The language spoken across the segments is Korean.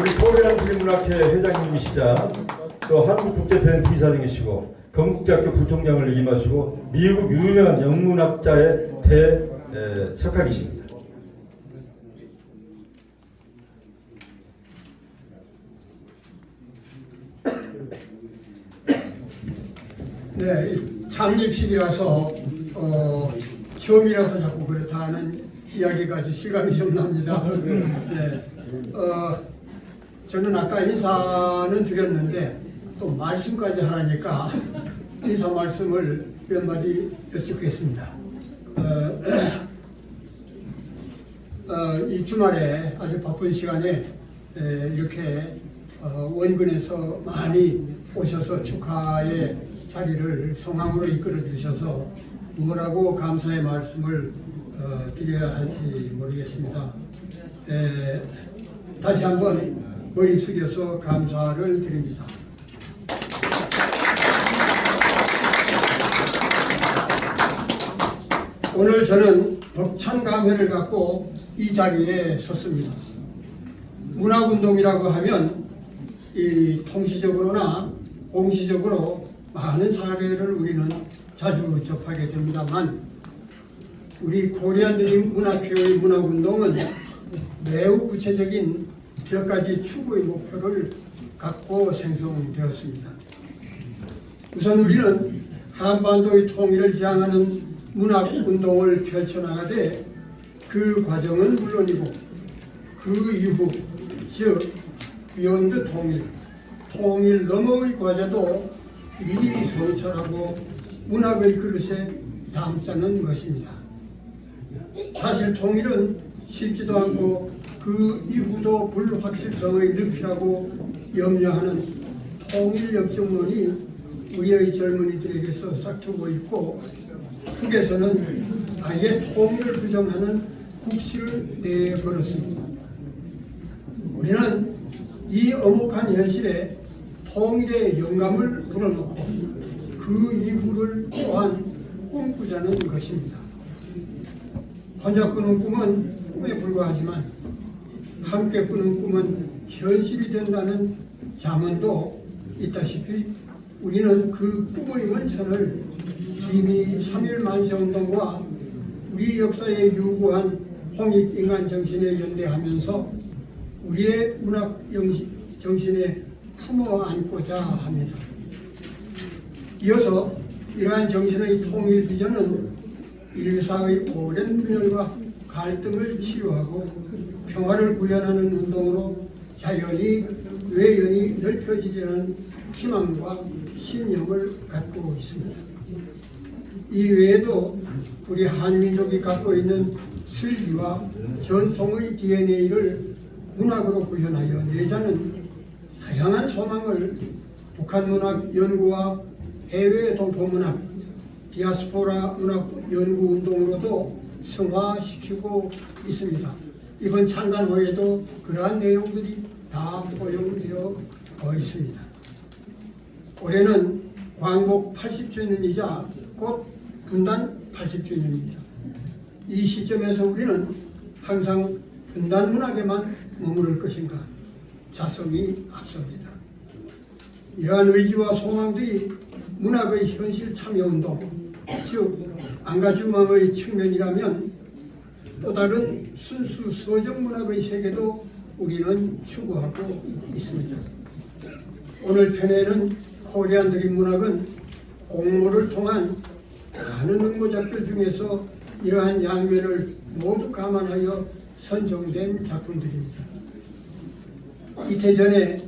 우리 서울대학 국립문학회 회장님이시자 또 한국국제팬 기사님이시고 건국대학교 부통장을 역임하시고 미국 유명한 영문학자의 대석학이십니다. 네, 이 창립식이라서 어, 처음이라서 자꾸 그렇다 하는 이야기가 아주 실감이 좀 납니다. 네, 어, 저는 아까 인사는 드렸는데 또 말씀까지 하라니까 인사 말씀을 몇 마디 여쭙겠습니다. 어, 어, 이 주말에 아주 바쁜 시간에 에, 이렇게 어, 원근에서 많이 오셔서 축하의 자리를 성황으로 이끌어 주셔서 뭐라고 감사의 말씀을 어, 드려야 할지 모르겠습니다. 에, 다시 한번 머리 숙여서 감사를 드립니다. 오늘 저는 벅찬 감회를 갖고 이 자리에 섰습니다. 문화운동이라고 하면 이 통시적으로나 공시적으로 많은 사례를 우리는 자주 접하게 됩니다만 우리 코리안 드림 문화표의 문화운동은 매우 구체적인 몇 가지 추구의 목표를 갖고 생성되었습니다. 우선 우리는 한반도의 통일을 지향하는 문학 운동을 펼쳐나가되 그 과정은 물론이고 그 이후 즉 비욘드 통일, 통일 너머의 과제도 미리 성찰하고 문학의 그릇에 담자는 것입니다. 사실 통일은 쉽지도 않고 그 이후도 불확실성의 늪이라고 염려하는 통일 역정론이 우리의 젊은이들에게서 싹트고 있고 흑에서는 아예 통일을 부정하는 국시를 내걸었습니다. 우리는 이 엄혹한 현실에 통일의 영감을 불어넣고 그 이후를 또한 꿈꾸자는 것입니다. 혼자 꾸는 꿈은 꿈에 불과하지만 함께 꾸는 꿈은 현실이 된다는 자문도 있다시피 우리는 그 꿈의 원천을 이미 3.1 만세운동과 우리 역사에 유구한 홍익 인간 정신에 연대하면서 우리의 문학 정신에 품어 안고자 합니다. 이어서 이러한 정신의 통일 비전은 일사의 오랜 분열과 갈등을 치유하고 평화를 구현하는 운동으로 자연히 외연히 넓혀지려는 희망과 신념을 갖고 있습니다. 이 외에도 우리 한민족이 갖고 있는 슬기와 전통의 DNA를 문학으로 구현하여 내자는 다양한 소망을 북한 문학 연구와 해외 동포 문학, 디아스포라 문학 연구 운동으로도 승화시키고 있습니다. 이번 창간호에도 그러한 내용들이 다 포용되어 있습니다. 올해는 광복 80주년이자 곧 분단 80주년입니다. 이 시점에서 우리는 항상 분단 문학에만 머무를 것인가 자성이 앞섭니다. 이러한 의지와 소망들이 문학의 현실 참여 운동, 즉 안가주망의 측면이라면 또 다른 순수 서정 문학의 세계도 우리는 추구하고 있습니다. 오늘 편에는 코리안 드림 문학은 공모를 통한 많은 응모작들 중에서 이러한 양면을 모두 감안하여 선정된 작품들입니다. 이태 전에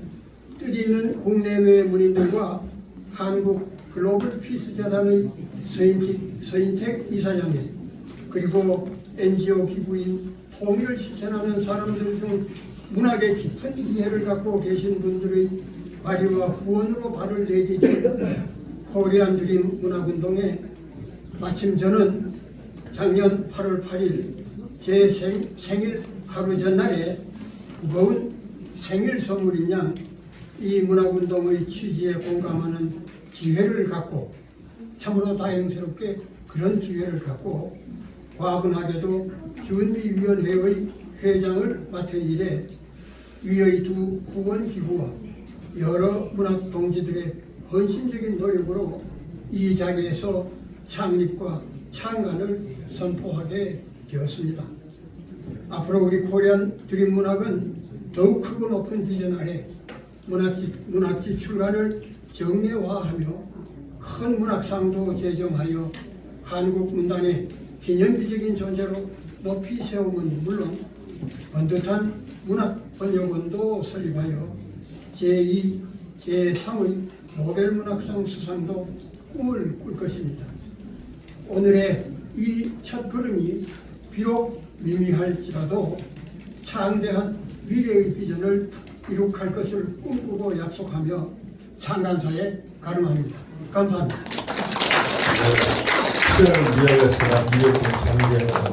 뜻 있는 국내외 문인들과 한국 글로벌 피스 재단의 서인택, 서인택 이사장님 그리고 NGO 기부인 통일을 실천하는 사람들 중 문학에 깊은 이해를 갖고 계신 분들의 발의와 후원으로 발을 내디딘 코리안 드림 문학운동에 마침 저는 작년 8월 8일 제 생, 생일 하루 전날에 무거운 생일 선물인 양이 문화운동의 취지에 공감하는 기회를 갖고 참으로 다행스럽게 그런 기회를 갖고 과분하게도 준비위원회의 회장을 맡은 일에 위의 두 후원 기구와 여러 문학 동지들의 헌신적인 노력으로 이 자리에서 창립과 창간을 선포하게 되었습니다. 앞으로 우리 코리안 드림 문학은 더욱 크고 높은 비전 아래 문학지, 문학지 출간을 정례화하며 큰 문학상도 제정하여 한국 문단의 기념비적인 존재로 높이 세움은 물론 번듯한 문학 번역원도 설립하여 제2, 제3의 노벨문학상 수상도 꿈을 꿀 것입니다. 오늘의 이 첫 걸음이 비록 미미할지라도 창대한 미래의 비전을 이룩할 것을 꿈꾸고 약속하며 창간사에 가름합니다. 감사합니다. 이해했으나 미래의 장기에